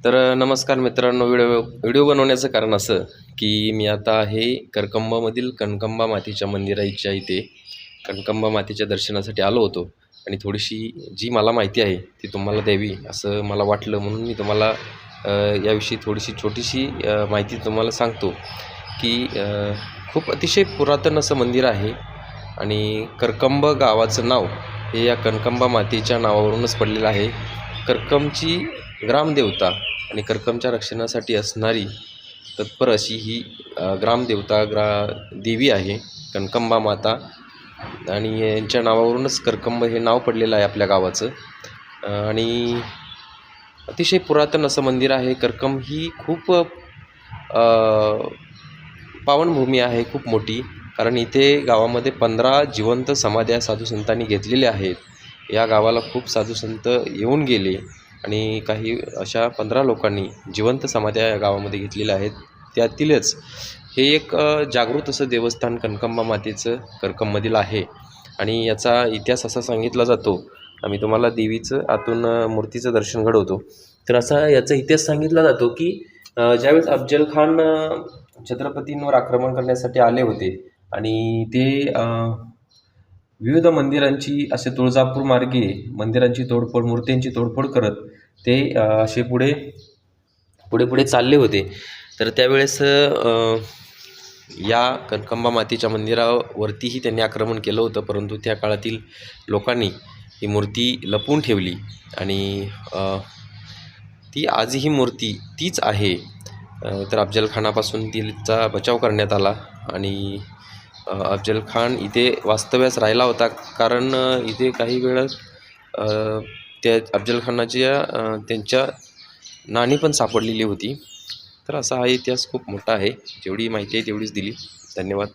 तर नमस्कार मित्रांनो व्हिडिओ व्हिडिओ बनवण्याचं कारण असं की मी आता आहे करकंबामधील कणकंबा मातीच्या मंदिराच्या इथे. कणकंबा मातीच्या दर्शनासाठी आलो होतो आणि थोडीशी जी मला माहिती आहे ती तुम्हाला द्यावी असं मला वाटलं. म्हणून मी तुम्हाला याविषयी थोडीशी छोटीशी माहिती तुम्हाला सांगतो की खूप अतिशय पुरातन असं मंदिर आहे आणि करकंब गावाचं नाव हे या कणकंबा मातेच्या नावावरूनच पडलेलं आहे. करकमची ग्रामदेवता आणि कर्कमच्या रक्षणासाठी असणारी तत्पर अशी ही ग्रामदेवता ग्रा देवी आहे कणकंबा माता. आणि यांच्या नावावरूनच करकंब हे नाव पडलेलं आहे आपल्या गावाचं. आणि अतिशय पुरातन असं मंदिर आहे. कर्कम ही खूप पावनभूमी आहे खूप मोठी. कारण इथे गावामध्ये पंधरा जिवंत समाध्या साधू संतांनी घेतलेल्या आहेत. या गावाला खूप साधू संत येऊन गेले. आणि काही अशा पंधरा लोकांनी जिवंत समाध्या या गावामध्ये घेतलेल्या आहेत. त्यातीलच हे एक जागृत असं देवस्थान कनकंबा मातेचं करकममधील आहे. आणि याचा इतिहास असा सांगितला जातो आम्ही तुम्हाला देवीचं आतून मूर्तीचं दर्शन घडवतो. तर असा याचा इतिहास सांगितला जातो की ज्यावेळेस अफजल खान छत्रपतींवर आक्रमण करण्यासाठी आले होते आणि ते विविध मंदिरांची असे तुळजापूर मार्गे मंदिरांची तोडफोड मूर्त्यांची तोडफोड करत ते असे पुढे पुढे पुढे चालले होते. तर त्यावेळेस या कनकंबा मातेच्या मंदिरावरतीही त्यांनी आक्रमण केलं होतं. परंतु त्या काळातील लोकांनी ही मूर्ती लपवून ठेवली. आणि ती आजही ही मूर्ती तीच आहे. तर अफजलखानापासून तिचा बचाव करण्यात आला. आणि अफजल खान इथे वास्तव्यास राहिला होता. कारण इथे काही वेळा त्या अफजल खानाच्या त्यांच्या नाणी पण सापडलेली होती. तर असा हा इतिहास खूप मोठा आहे. जेवढी माहिती आहे तेवढीच दिली. धन्यवाद.